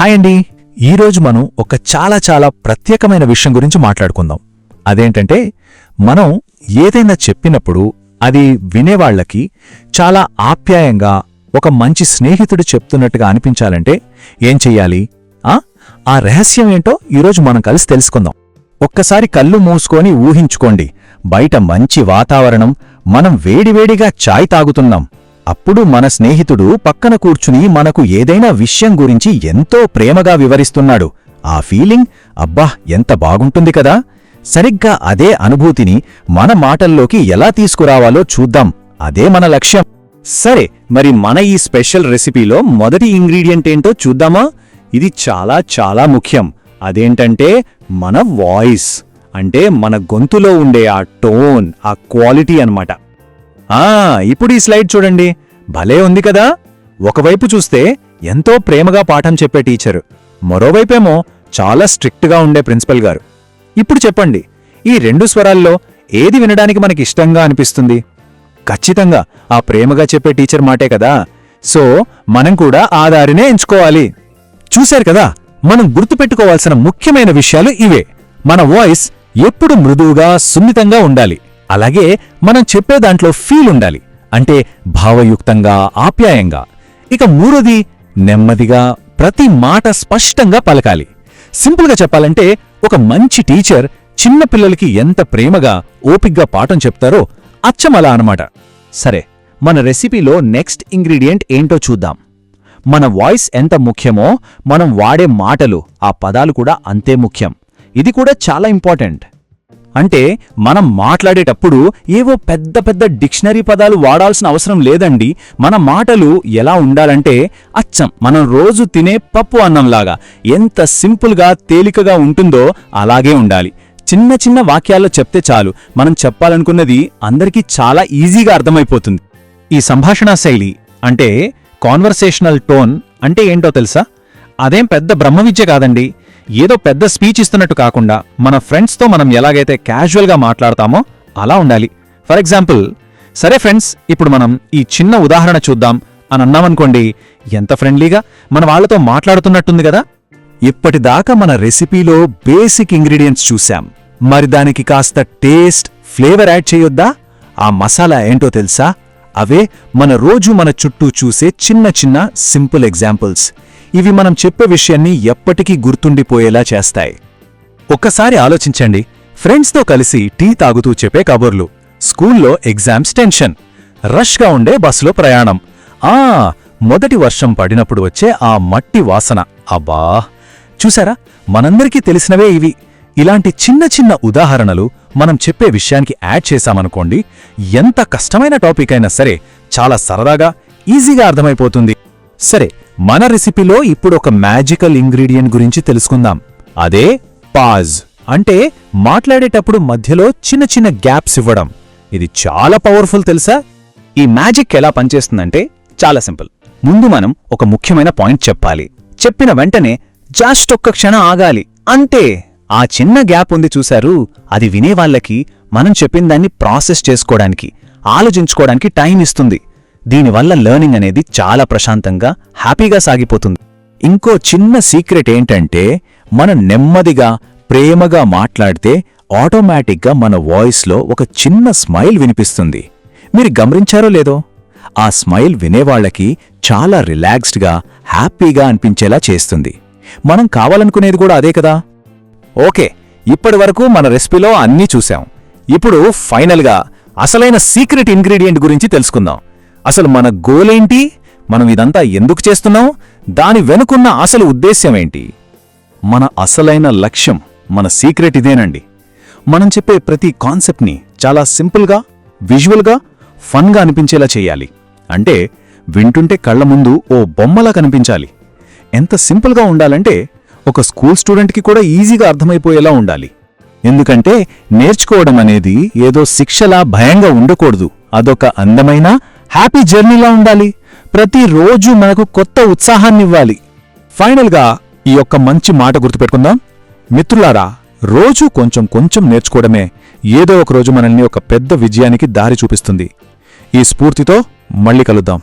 Hi అండి. ఈరోజు మనం ఒక చాలా చాలా ప్రత్యేకమైన విషయం గురించి మాట్లాడుకుందాం. అదేంటంటే మనం ఏదైనా చెప్పినప్పుడు అది వినేవాళ్ళకి చాలా ఆప్యాయంగా ఒక మంచి స్నేహితుడు చెప్తున్నట్టుగా అనిపించాలంటే ఏం చెయ్యాలి? ఆ రహస్యం ఏంటో ఈరోజు మనం కలిసి తెలుసుకుందాం. ఒక్కసారి కళ్ళు మూసుకొని ఊహించుకోండి. బయట మంచి వాతావరణం మనం వేడివేడిగా చాయ్ తాగుతున్నాం. అప్పుడు మన స్నేహితుడు పక్కన కూర్చుని మనకు ఏదైనా విషయం గురించి ఎంతో ప్రేమగా వివరిస్తున్నాడు. ఆ ఫీలింగ్ అబ్బా ఎంత బాగుంటుంది కదా! సరిగ్గా అదే అనుభూతిని మన మాటల్లోకి ఎలా తీసుకురావాలో చూద్దాం. అదే మన లక్ష్యం. సరే మరి మన ఈ స్పెషల్ రెసిపీలో మొదటి ఇంగ్రీడియంట్ ఏంటో చూద్దామా? ఇది చాలా చాలా ముఖ్యం. అదేంటంటే మన వాయిస్. అంటే మన గొంతులో ఉండే ఆ టోన్ ఆ క్వాలిటీ అనమాట ఆ ఇప్పుడు ఈ స్లైడ్ చూడండి. భలే ఉంది కదా. ఒకవైపు చూస్తే ఎంతో ప్రేమగా పాఠం చెప్పే టీచరు. మరోవైపేమో చాలా స్ట్రిక్ట్గా ఉండే ప్రిన్సిపల్ గారు. ఇప్పుడు చెప్పండి ఈ రెండు స్వరాల్లో ఏది వినడానికి మనకి ఇష్టంగా అనిపిస్తుంది? ఖచ్చితంగా ఆ ప్రేమగా చెప్పే టీచర్ మాటే కదా. సో మనం కూడా ఆ దారినే ఎంచుకోవాలి. చూశారు కదా మనం గుర్తుపెట్టుకోవాల్సిన ముఖ్యమైన విషయాలు ఇవే. మన వాయిస్ ఎప్పుడు మృదువుగా సున్నితంగా ఉండాలి. అలాగే మనం చెప్పే దాంట్లో ఫీల్ ఉండాలి. అంటే భావయుక్తంగా ఆప్యాయంగా. ఇక మూడోది నెమ్మదిగా ప్రతి మాట స్పష్టంగా పలకాలి. సింపుల్గా చెప్పాలంటే ఒక మంచి టీచర్ చిన్న పిల్లలకి ఎంత ప్రేమగా ఓపిగ్గా పాఠం చెప్తారో అచ్చమలా అనమాట సరే మన రెసిపీలో నెక్స్ట్ ఇంగ్రీడియంట్ ఏంటో చూద్దాం. మన వాయిస్ ఎంత ముఖ్యమో మనం వాడే మాటలు ఆ పదాలు కూడా అంతే ముఖ్యం. ఇది కూడా చాలా ఇంపార్టెంట్. అంటే మనం మాట్లాడేటప్పుడు ఏవో పెద్ద పెద్ద డిక్షనరీ పదాలు వాడాల్సిన అవసరం లేదండి. మన మాటలు ఎలా ఉండాలంటే అచ్చం మనం రోజు తినే పప్పు అన్నంలాగా ఎంత సింపుల్గా తేలికగా ఉంటుందో అలాగే ఉండాలి. చిన్న చిన్న వాక్యాల్లో చెప్తే చాలు. మనం చెప్పాలనుకున్నది అందరికీ చాలా ఈజీగా అర్థమైపోతుంది. ఈ సంభాషణా శైలి అంటే కాన్వర్సేషనల్ టోన్ అంటే ఏంటో తెలుసా? అదేం పెద్ద బ్రహ్మ విద్య కాదండి. ఏదో పెద్ద స్పీచ్ ఇస్తున్నట్టు కాకుండా మన ఫ్రెండ్స్తో మనం ఎలాగైతే క్యాజువల్గా మాట్లాడతామో అలా ఉండాలి. ఫర్ ఎగ్జాంపుల్ సరే ఫ్రెండ్స్ ఇప్పుడు మనం ఈ చిన్న ఉదాహరణ చూద్దాం అని అన్నామనుకోండి ఎంత ఫ్రెండ్లీగా? మన వాళ్ళతో మాట్లాడుతున్నట్టుంది కదా? ఇప్పటిదాకా మన రెసిపీలో బేసిక్ ఇంగ్రీడియంట్స్ చూశాం. మరి దానికి కాస్త టేస్ట్ ఫ్లేవర్ యాడ్ చేయొద్దా? ఆ మసాలా ఏంటో తెలుసా? అవే మన రోజు మన చుట్టూ చూసే చిన్న చిన్న సింపుల్ ఎగ్జాంపుల్స్. ఇవి మనం చెప్పే విషయాన్ని ఎప్పటికీ గుర్తుండిపోయేలా చేస్తాయి. ఒక్కసారి ఆలోచించండి. ఫ్రెండ్స్తో కలిసి టీ తాగుతూ చెప్పే కబుర్లు. స్కూల్లో ఎగ్జామ్స్ టెన్షన్. రష్గా ఉండే బస్సులో ప్రయాణం. ఆ మొదటి వర్షం పడినప్పుడు వచ్చే ఆ మట్టి వాసన. అబ్బా! చూసారా? మనందరికీ తెలిసినవే ఇవి. ఇలాంటి చిన్న చిన్న ఉదాహరణలు మనం చెప్పే విషయానికి యాడ్ చేశామనుకోండి ఎంత కష్టమైన టాపిక్ అయినా సరే చాలా సరదాగా ఈజీగా అర్థమైపోతుంది. సరే మన రెసిపీలో ఇప్పుడు ఒక మ్యాజికల్ ఇంగ్రీడియంట్ గురించి తెలుసుకుందాం. అదే పాజ్ అంటే మాట్లాడేటప్పుడు మధ్యలో చిన్న చిన్న గ్యాప్స్ ఇవ్వడం. ఇది చాలా పవర్ఫుల్ తెలుసా? ఈ మ్యాజిక్ ఎలా పనిచేస్తుందంటే చాలా సింపుల్ ముందు మనం ఒక ముఖ్యమైన పాయింట్ చెప్పాలి. చెప్పిన వెంటనే జస్ట్ ఒక్క క్షణం ఆగాలి. అంతే. ఆ చిన్న గ్యాప్ ఉంది చూశారు? అది వినేవాళ్ళకి మనం చెప్పిన దాన్ని ప్రాసెస్ చేసుకోవడానికి ఆలోచించుకోవడానికి టైం ఇస్తుంది. దీనివల్ల లెర్నింగ్ అనేది చాలా ప్రశాంతంగా హ్యాపీగా సాగిపోతుంది. ఇంకో చిన్న సీక్రెట్ ఏంటంటే మనం నెమ్మదిగా ప్రేమగా మాట్లాడితే ఆటోమేటిక్గా మన వాయిస్లో ఒక చిన్న స్మైల్ వినిపిస్తుంది. మీరు గమనించారో లేదో? ఆ స్మైల్ వినేవాళ్ళకి చాలా రిలాక్స్డ్గా హ్యాపీగా అనిపించేలా చేస్తుంది. మనం కావాలనుకునేది కూడా అదే కదా? ఓకే ఇప్పటి వరకు మన రెసిపీలో అన్నీ చూశాం ఇప్పుడు ఫైనల్గా అసలైన సీక్రెట్ ఇంగ్రీడియంట్ గురించి తెలుసుకుందాం. అసలు మన గోలేంటి? మనం ఇదంతా ఎందుకు చేస్తున్నాం? దాని వెనుకున్న అసలు ఉద్దేశ్యం ఏంటి మన అసలైన లక్ష్యం మన సీక్రెట్ ఇదేనండి. మనం చెప్పే ప్రతి కాన్సెప్ట్ని చాలా సింపుల్గా విజువల్గా ఫన్గా అనిపించేలా చేయాలి. అంటే వింటుంటే కళ్ళ ముందు ఓ బొమ్మలా కనిపించాలి. ఎంత సింపుల్గా ఉండాలంటే ఒక స్కూల్ స్టూడెంట్కి కూడా ఈజీగా అర్థమైపోయేలా ఉండాలి. ఎందుకంటే నేర్చుకోవడం అనేది ఏదో శిక్షలా భయంగా ఉండకూడదు. అదొక అందమైన హ్యాపీ జర్నీలా ఉండాలి. ప్రతిరోజు మనకు కొత్త ఉత్సాహాన్ని ఇవ్వాలి ఫైనల్గా ఈ యొక్క మంచి మాట గుర్తుపెట్టుకుందాం. మిత్రులారా రోజూ కొంచెం కొంచెం నేర్చుకోవడమే ఏదో ఒక రోజు మనల్ని ఒక పెద్ద విజయానికి దారి చూపిస్తుంది. ఈ స్ఫూర్తితో మళ్ళీ కలుద్దాం.